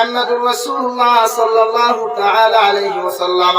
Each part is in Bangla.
মুহাম্মাদুর রাসূলুল্লাহ সাল্লাল্লাহু তাআলা আলাইহি ওয়াসাল্লাম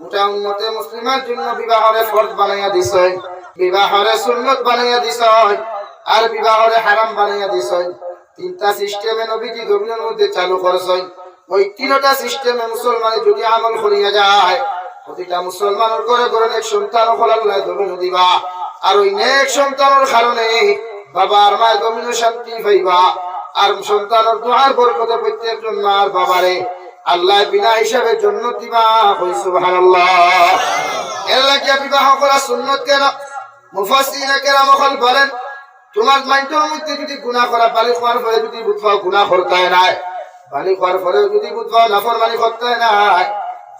গোটা উম্মতে মুসলিমার জন্য বিবাহরে ফরজ বানাইয়া দিছেন বিবাহরে সুন্নত বানাইয়া দিছেন আর বিবাহরে হারাম বানাইয়া দিছেন তিনটা সিস্টেমে নবীজি জমিনের মধ্যে চালু করেছেন ওই তিনটা সিস্টেমে মুসলমানে যদি আমল করিয়া যায়, প্রতিটা মুসলমানের করে করে নেক সন্তান ফলাল্লাহ দিবা। আর ওই নেক সন্তানের কারণে বাবা আর মায়ের জমিন শান্তি পাইবা। আর সন্তানের দোয়ার বরকতে প্রত্যেকজন মা আর বাবারে আল্লাহ বিনা হিসাবে জন্য দিবা কই সুবহানাল্লাহ। এর লাগিয়া বিবাহ করা সুন্নত কেন? মুফাসসিরিনে কেরাম হল বলেন, তোমার মাইন্ডের মধ্যে যদি গুনাহ করা, বালি হওয়ার পরে যদি বুঝবাও গুনাহ করতে নাই, বালি হওয়ার পরে যদি বুঝবাও নাফরমানি করতে নাই,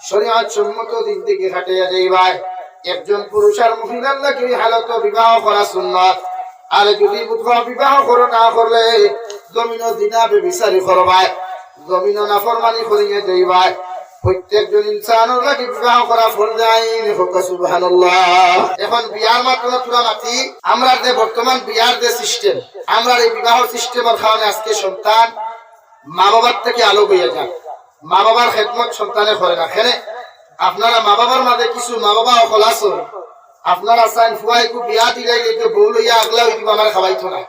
শরীয়ত সম্মত দিন থেকে খাটিয়া যাইবাই একজন পুরুষ আর মহিলার এই হালত বিবাহ করা সুন্নত, আর যদি বুধবার বিবাহ করো না করলে জমিন দিনা বিচারি করবাই জমিন নাফরমানি করিয়ে যাইবাই প্রত্যেকজন ইনসানের লাগে বিবাহ করা ফল সুবহানাল্লাহ। এখন বিয়ার মাত্র তুলা মাতি আমরা যে বর্তমান বিয়ার যে সিস্টেম আমরা এই বিবাহ সিস্টেমের কারণে আজকে সন্তান মা বাবার থেকে আলো হয়ে যায় মা বাবার খেদমত সন্তানে করে না। খেলে, আপনারা মা বাবার মাঝে কিছু মা বাবা অকল আপনারা চাইন ফুয়াইকু বিয়া দিলে যে বউ লইয়া আগলা আমার খাওয়াইতো না।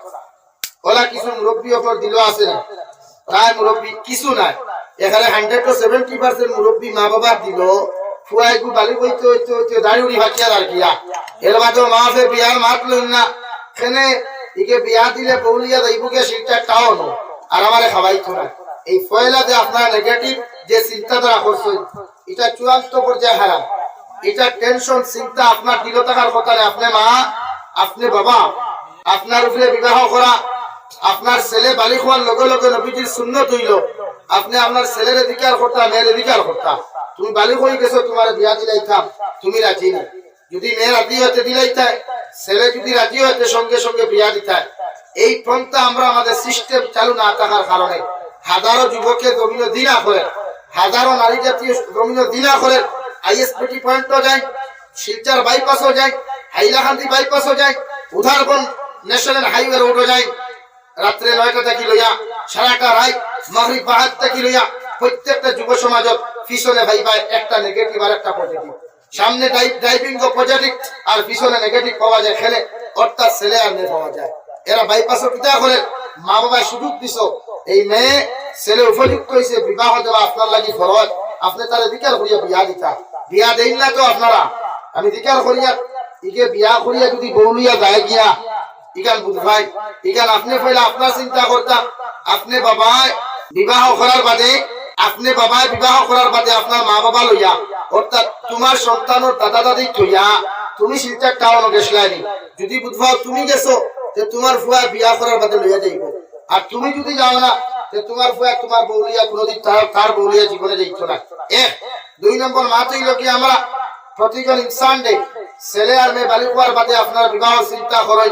ওলা কিছু মুরব্বী অপর দিল আছে। না প্রায় মুরব্বী কিছু নাই। এখানে হান্ড্রেড টু সেভেন্টি পার্সেন্ট মুরব্বী মা বাবার দিল ফুয়াইকু বালি বইতে হইতে হইতে দাড়ি উড়ি ভাটিয়া দাঁড় গিয়া এর মাঝে মা ফের বিয়ার মাত না। এখানে একে বিয়া দিলে বউলিয়া যাইবকে সিটটা টাও নো আর আমারে খাওয়াইতো না এই ফয়লা যে আপনার নেগেটিভ যে চিন্তাধারা করছেন এটা চূড়ান্ত পর্যায়ে হারাম এটা টেনশন চিন্তা আপনার দিল থাকার কথা আপনি মা আপনি বাবা আপনার উপরে বিবাহ করা আপনার ছেলে বালি খোয়ার লগে লগে নবীজির শূন্য হইল আপনি আপনার ছেলের অধিকার করতা, মেয়ের অধিকার করতা। তুমি বালি হয়ে গেছো, তোমার বিয়া দিলাইতাম তুমি রাজি না যদি মেয়ে রাজি হতে দিলাইতাই ছেলে যদি রাজি হতে সঙ্গে সঙ্গে বিয়া দিতাই এই পন্থা আমরা আমাদের সিস্টেম চালু না থাকার কারণে হাজারো যুবককে জমিন দিনা করে হাজারো নারী জাতীয় জমিন দিনা করে আইএসপিটি পয়েন্টও যায়, শিলচার বাইপাসও যায়, হাইলাকান্দি বাইপাসও যায় উধারবন ন্যাশনাল হাইওয়ে রোডও যায়। রাত্রে নয়টা থেকে লইয়া, সারাটা রায় মাগরিব বাহাত থেকে লইয়া প্রত্যেকটা যুব সমাজত পিছনে ভাই ভাই একটা নেগেটিভ আর একটা পজিটিভ সামনে ড্রাইভিং পজিটিভ আর পিছনে নেগেটিভ পাওয়া যায়, খেলে অর্থাৎ ছেলে আর মেয়ে পাওয়া যায়। এরা বাইপাসও পিতা করে, মা বাবা সুযোগ দিছ। এই মেয়ে ছেলে উপযুক্ত হয়েছে বিবাহ দেওয়া আপনার লাগি ফরজ। আপনি তার দিকার করিয়া বিয়া দিতা। বিয়া দেন না তো আপনারা। আমি দিকার করিয়া ইকে বিয়া করিয়া যদি বৌলিয়া যায় গিয়া ইকান বুঝবাই ইকান আপনি পয়লা আপনার চিন্তা করতাম আপনি বাবায় বিবাহ করার বাদে, আপনি বাবায় বিবাহ করার বাদে আপনার মা বাবা লইয়া অর্থাৎ তোমার সন্তানের দাদা দাদি থইয়া তুমি শিলচার টাউন গেছিলানি যদি বুঝবাও তুমি গেছো যে তোমার ফুয়া বিয়া করার বাদে লইয়া যাইব আর তুমি যদি যাও না যে তোমার ফুয়া তোমার বৌলিয়া কোনোদিন তার তার বৌলিয়া জীবনে যাইত না। এক, দুই নম্বর মা তৈল কি আমরা প্রতিজন ইনসান দে ছেলে আর মেয়ে বালি কুয়ার বাদে আপনার বিবাহ চিন্তা করেন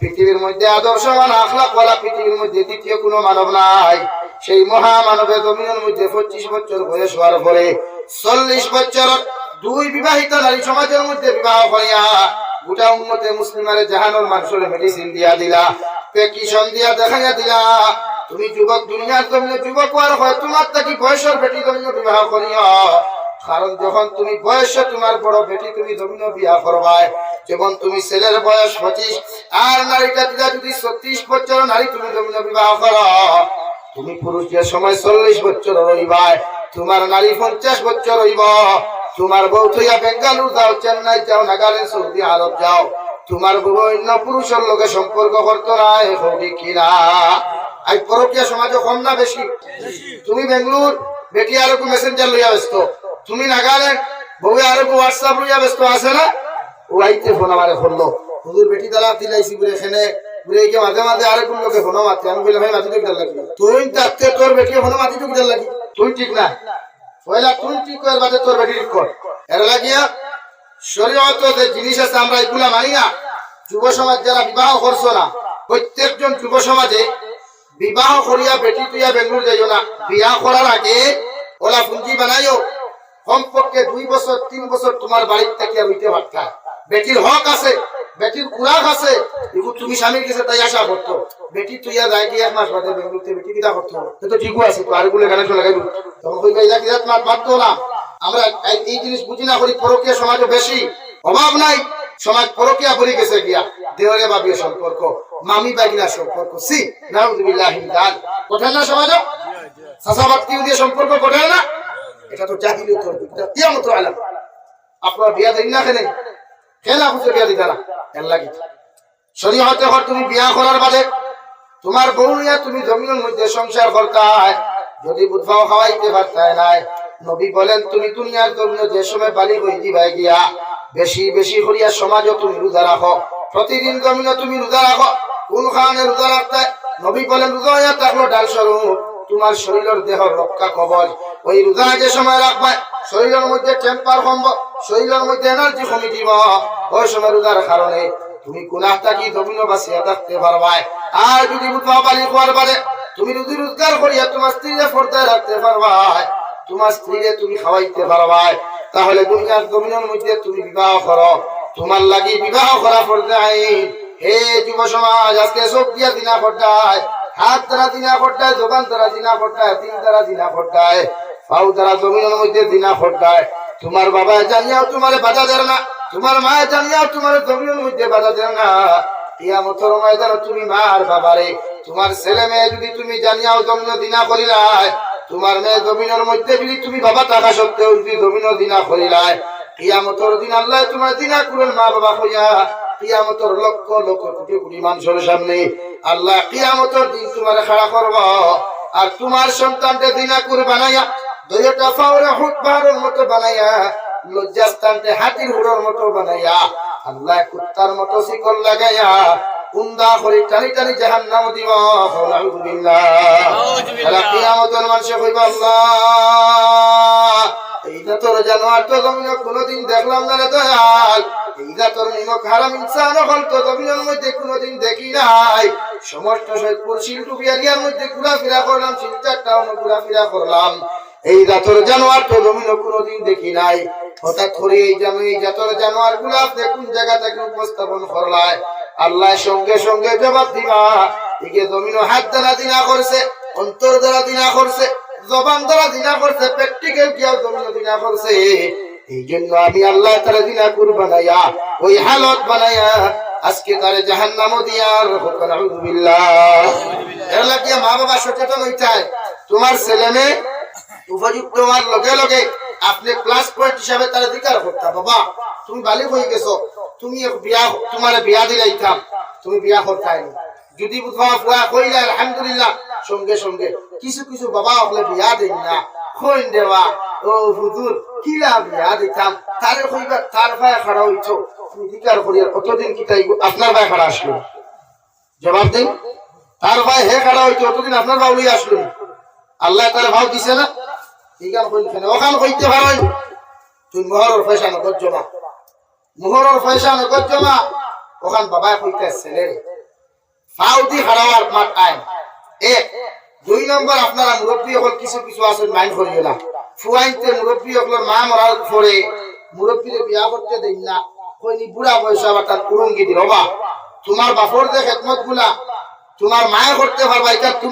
পৃথিবীর মধ্যে আদর্শবান আখলাক ওয়ালা পৃথিবীর মধ্যে দ্বিতীয় কোনো মানব নাই। সেই মহা মানবের জমিনের মধ্যে পঁচিশ বছর বয়স হওয়ার পরে চল্লিশ বছর দুই বিবাহিত নারী সমাজের মধ্যে বিবাহ করিয়া গোটা উন্মতে মুসলিমারে জাহানোর মানুষের মেডিসিন দিয়া দিলা। প্রেকিশন দিয়া দেখাইয়া দিলা, তুমি যুবক, দুনিয়ার জমিনে যুবক আর হয়, তোমার থাকি বয়সের বেটি জমিনে বিবাহ করিয়া? কারণ যখন তুমি বয়সে তোমার বড় বেটি তুমি জমিন বিয়া করবাই যেমন তুমি ছেলের বয়স পঁচিশ, আর নারীটা দিলা যদি ছত্রিশ বছর নারী তুমি জমিন বিবাহ করো, তুমি পুরুষ যে সময় চল্লিশ বছর রইবাই তোমার নারী পঞ্চাশ বছর রইব। তোমার বউ থইয়া বেঙ্গালুর যাও, চেন্নাই যাও, নাগাল্যান্ড, সৌদি আরব যাও। তোমার বউ অন্য পুরুষের লগে সম্পর্ক করতো না হবি কিনা আজ পরকীয় সমাজে কম না বেশি? তুমি বেঙ্গলুর বেটি আর মেসেঞ্জার লইয়া ব্যস্ত। তুমি নাগাল্যান্ড বউ আর হোয়াটসঅ্যাপ লইয়া ব্যস্ত আছে না? ও আইতে ফোন আমারে করল। হুজুর বেটি দালা দিলাইছি বলে এখানে। এই যে মাঝে মাঝে কোন লোকে ফোন মারতে? আমি বললাম, ভাই মাতি টুক লাগি তুই তাতে তোর বেটি ফোন মাতি টুক লাগি তুই ঠিক না। পয়লা তুই ঠিক কর, বাদে তোর বেটি ঠিক কর। এর লাগিয়া শরীয়ত যে জিনিস আছে, আমরা এগুলা মানি না। যুব সমাজ যারা বিবাহ করছ না, প্রত্যেকজন যুব সমাজে বিবাহ করিয়া বেটি তুইয়া বেঙ্গুর যাইও না। বিয়া করার আগে ওলা পুঁজি বানাইও। কমপক্ষে দুই বছর তিন বছর তোমার বাড়ির থেকে হইতে পারতা বেটির হক আছে বেটির কুরাক আছে এগুলো তুমি স্বামীর কাছে তাই আশা করতো। বেটি তুইয়া যাই গিয়ে এক মাস বাদে বেঙ্গুরতে বেটি কিটা করতো। তো ঠিকও আছে তো আরেকগুলো গানে চলে গেল তখন মাত মারতো না। আমরা এই- জিনিস বুঝি না করি পরকীয় সমাজও বেশি অভাব নাই। সমাজ পরকীয়া বলি গেছে গিয়া। দেওয়ারে বাবিয়ে সম্পর্ক মামি বাগিনা সম্পর্ক সি নাউজুবিল্লাহ কোঠা না সমাজ? সাসাবাদ কি দিয়ে সম্পর্ক কোঠা না? এটা তো জাহিলি উত্তর, এটা কিয়ামত আলাম। আপনার বিয়া দেন না কেনে? কেন আপনি বিয়া দিতা না এর লাগি। শরীয়তে হর তুমি বিয়া করার বাদে তোমার বউ নিয়ে তুমি জমিনের মধ্যে সংসার করতায় যদি বুধবাও খাওয়াইতে পারতায় নাই, নবী বলেন, তুমি দুনিয়ার জমিনে যে সময় বালি হই দিবাই গিয়া, বেশি বেশি করিয়া সমাজও তুমি রোজা রাখো। প্রতিদিন জমিনে তুমি রোজা রাখো। কোন খানে রোজা রাখতে নবী বলেন, রোজা হইয়া থাকল ডাল স্বরূপ। তোমার শরীরের দেহর রক্ষা কবচ ওই রোজা যে সময় রাখবে, শরীরের মধ্যে টেম্পার কমব, শরীরের মধ্যে এনার্জি কমি দিব ওই সময় রোজার কারণে তুমি গুনাহ থাকি জমিনও বাঁচিয়া থাকতে পারবাই আর যদি উঠাও বালি খোয়ার বাদে তুমি রুজি রোজগার করিয়া তোমার স্ত্রীরে পর্দায় রাখতে পারবাই তোমার স্ত্রীরে তুমি খাওয়াইতে পারবাই তাহলে দুনিয়ার জমিনের মধ্যে তুমি বিবাহ করো। তোমার লাগি বিবাহ করা পর্দায় হে যুব সমাজ আজকে সব দিয়া দিনা পর্দায় হাত দ্বারা দিনা ফোটায়, জবান দ্বারা দিনা ফোটায়, তিন দ্বারা দিনা ফোটায়, পাও তারা জমিনের মধ্যে দিনা ফোটায়। তোমার বাবা জানিয়াও তোমার বাধা দেয় না, তোমার মা জানিয়াও তোমার জমিনের মধ্যে বাধা দেয় না। ময়দানে তুমি তোমার ছেলে মেয়ে যদি তুমি জানিয়াও দিনা মেয়ে মধ্যে তুমি বাবা যদি দিনা দিন আল্লাহ তোমার দিনা করেন মা বাবা হইয়া। কিয়ামতের লক্ষ লক্ষ কোটি কোটি মানুষের সামনে আল্লাহ কিয়ামতের দিন তোমার খাড়া করব। আর তোমার সন্তানকে দিনা করে বানাইয়া দুইটা ফাওরে হুট পাহাড়ের মতো বানাইয়া লজ্জাস্থানকে হাতির হুড়ের মতো বানাইয়া আল্লাহ কুত্তার মতো শিকল লাগাইয়া কুন্দা করে টানি টানি জাহান নাম দিব আলহামদুলিল্লাহ কিয়ামতের মানুষে কইব আল্লাহ। কোনোদিন দেখলাম না রে মধ্যে দেখি সমস্ত করলাম করলাম। এই জাতর জানোয়ার তো জমিনে কোনোদিন দেখি নাই। হঠাৎ করে এই জানো এই জাতর জানোয়ারগুলা কোন জায়গা থেকে উপস্থাপন করলায়? আল্লাহ সঙ্গে সঙ্গে জবাব দিবা। একে জমিন হাত দ্বারা দিনা করছে, অন্তর দ্বারা দিনা করছে। জবান দ্বারা দিনা করছে প্র্যাকটিক্যাল কিয়াও জমিন দিনা করছে। এই জন্য আমি আল্লাহ তারা দিনা কুর বানাইয়া, ওই হালত বানাইয়া, আজকে তারে জাহান নামও দিয়ার এর লাগিয়া মা বাবা সচেতন হইতায়, তোমার ছেলে মেয়ে উপযুক্ত হওয়ার লগে লগে আপনি প্লাস পয়েন্ট হিসাবে তার অধিকার করতে, বাবা। তুমি বালি হয়ে গেছো, তুমি বিয়া, তোমার বিয়া দিলাইতাম, তুমি বিয়া করতাই যদি তোমার ফুয়া কইলে আলহামদুলিল্লাহ সঙ্গে সঙ্গে। কিছু কিছু বাবা হলে বিয়া দেন না। কইন দেওয়া। ও হুজুর কিলা বিয়া দিতাম? তারে কইবা, তার ভাই খাড়া হইছো। তুমি অধিকার করিয়া? কতদিন কি তাই আপনার ভাই খাড়া আসলো? জবাব দিন। তার ভাই হে খাড়া হইতো কতদিন আপনার বাউলি আসলো। আল্লাহ তার ভাও দিছে না? কইল কেন? ওখান কইতে পারেন তুই মোহরের পয়সা নগদ জমা। মোহরের পয়সা নগদ জমা। ওখান বাবা কইতে ছেলে ফাউ দি হারাওয়ার আইন এক দুই নম্বর আপনারা মুরব্বী হল কিছু কিছু আছে মাইন্ড করিও না ফুয়াইতে মুরব্বী হকলের মা মরার পরে মুরব্বীরে বিয়া করতে দেই না। কইনি, বুড়া বয়স আবার তার কুরঙ্গি দিল। বা তোমার বাপর যে খেদমতগুলা। তোমার মায়ের করতে পারবা, এটা তুমি